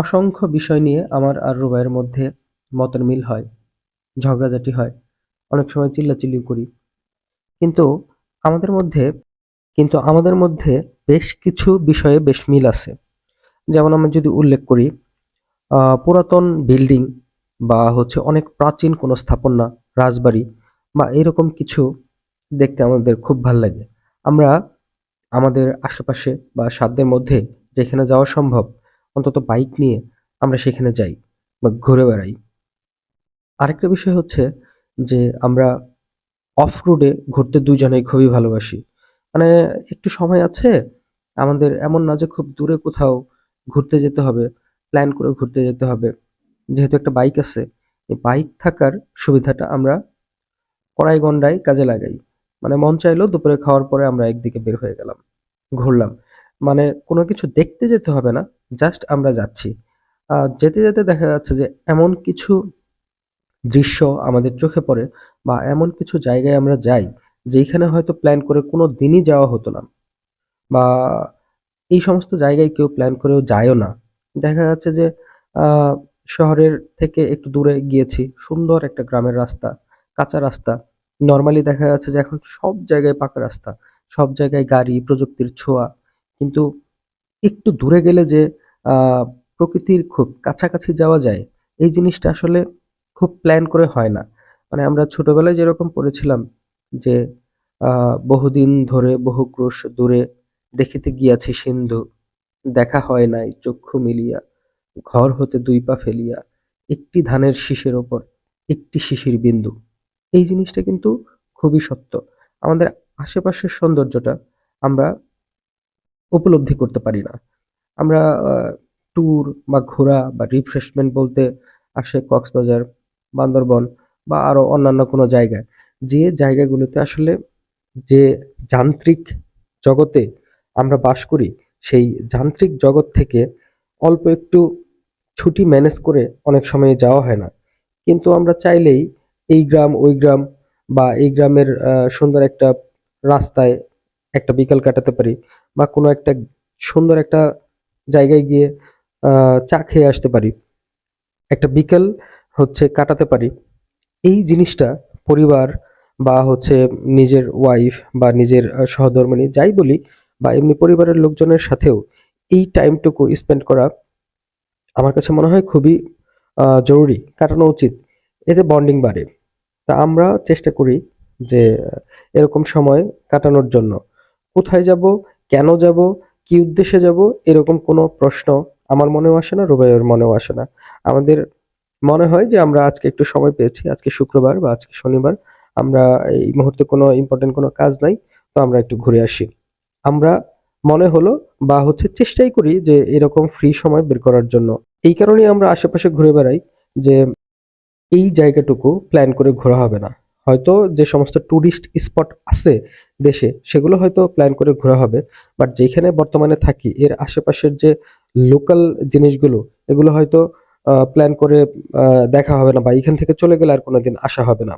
অসংখ্য বিষয় নিয়ে আমার আর রুবাইয়ের মধ্যে মতের মিল হয়, ঝগড়াঝাটি হয়, অনেক সময় চিল্লাচিল্লিও করি। কিন্তু আমাদের মধ্যে, কিন্তু আমাদের মধ্যে বেশ কিছু বিষয়ে বেশ মিল আছে। যেমন আমরা যদি উল্লেখ করি পুরাতন বিল্ডিং বা হচ্ছে অনেক প্রাচীন কোনো স্থাপনা, রাজবাড়ি বা এরকম কিছু দেখতে আমাদের খুব ভালো লাগে। আমরা আমাদের আশেপাশে বা সাধ্যের মধ্যে যেখানে যাওয়া সম্ভব অন্তত বাইক নিয়ে আমরা সেখানে যাই বা ঘুরে বেড়াই। আরেকটা বিষয় হচ্ছে যে আমরা অফ রোডে ঘুরতে দুজনেই খুবই ভালোবাসি। মানে একটু সময় আছে, আমাদের এমন না যে খুব দূরে কোথাও ঘুরতে যেতে হবে প্ল্যান করে ঘুরতে যেতে হবে। যেহেতু একটা বাইক আছে, এই বাইক থাকার সুবিধাটা আমরা কড়াইগন্ডায় কাজে লাগাই। মানে মন চাইলো দুপুরে খাওয়ার পরে আমরা একদিকে বের হয়ে গেলাম, ঘুরলাম। মানে কোনো কিছু দেখতে যেতে হবে না জাস্ট আমরা যাচ্ছি। যেতে যেতে দেখা যাচ্ছে যে এমন কিছু দৃশ্য আমাদের চোখে পড়ে বা এমন কিছু জায়গায় আমরা যাই যেখানে হয়তো প্ল্যান করে কোনো দিনই যাওয়া হতো না বা এই সমস্ত জায়গায় কেউ প্ল্যান করেও যায়ও না। দেখা যাচ্ছে যে শহরের থেকে একটু দূরে গিয়েছি, সুন্দর একটা গ্রামের রাস্তা, কাঁচা রাস্তা। নর্মালি দেখা যাচ্ছে যে এখন সব জায়গায় পাকা রাস্তা, সব জায়গায় গাড়ি, প্রযুক্তির ছোঁয়া। কিন্তু একটু দূরে গেলে যে প্রকৃতির খুব কাছাকাছি যাওয়া যায়, এই জিনিসটা আসলে খুব প্ল্যান করে হয় না। মানে আমরা ছোটবেলায় যেরকম পড়েছিলাম যে বহুদিন ধরে বহু ক্রোশ দূরে দেখিতে গিয়াছি সিন্ধু, দেখা হয় নাই চক্ষু মিলিয়া, ঘর হতে দুই পা ফেলিয়া, একটি ধানের শীষের ওপর একটি শিশির বিন্দু। এই জিনিসটা কিন্তু খুবই সত্য। আমাদের আশেপাশের সৌন্দর্যটা আমরা উপলব্ধি করতে পারি না। আমরা ট্যুর বা ঘোরা বা রিফ্রেশমেন্ট বলতে আসে কক্সবাজার, বান্দরবন বা আরও অন্যান্য কোনো জায়গায়। যে জায়গাগুলোতে আসলে যে যান্ত্রিক জগতে আমরা বাস করি, সেই যান্ত্রিক জগৎ থেকে অল্প একটু ছুটি ম্যানেজ করে অনেক সময় যাওয়া হয় না। কিন্তু আমরা চাইলেই এই গ্রাম, ওই গ্রাম বা এই গ্রামের সুন্দর একটা রাস্তায় একটা বিকাল কাটাতে পারি। বা কোনো একটা সুন্দর একটা জায়গায় গিয়ে চা খেয়ে আসতে পারি। একটা বিকেল হচ্ছে কাটাতে পারি। এই জিনিসটা পরিবার বা হচ্ছে নিজের ওয়াইফ বা নিজের সহধর্মিণী যাই বলি বা এমনি পরিবারের লোকজনের সাথেও এই টাইমটুকু স্পেন্ড করা আমার কাছে মনে হয় খুবই জরুরি কাটানো উচিত। এতে বন্ডিং বাড়ে, তা আমরা চেষ্টা করি যে এরকম সময় কাটানোর জন্য। কোথায় যাব কেন যাব, কি উদ্দেশ্যে যাব, এরকম কোনো প্রশ্ন আমার মনেও আসে না, রুবাইয়ের মনেও আসে না। আমাদের মনে হয় যে আমরা আজকে একটু সময় পেয়েছি, আজকে শুক্রবার বা আজকে শনিবার, আমরা এই মুহূর্তে কোনো ইম্পর্টেন্ট কোনো কাজ নাই, তো আমরা একটু ঘুরে আসি। আমরা মনে হলো বা হচ্ছে চেষ্টাই করি যে এরকম ফ্রি সময় বের করার জন্য। এই কারণেই আমরা আশেপাশে ঘুরে বেড়াই যে এই জায়গাটুকু প্ল্যান করে ঘোরা হবে না। হয়তো যে সমস্ত ট্যুরিস্ট স্পট আছে দেশে, সেগুলো হয়তো প্ল্যান করে ঘোরা হবে। বাট যেখানে বর্তমানে থাকি, এর আশেপাশের যে লোকাল জিনিসগুলো, এগুলো হয়তো প্ল্যান করে দেখা হবে না বা এখান থেকে চলে গেলে আর কোনোদিন আসা হবে না।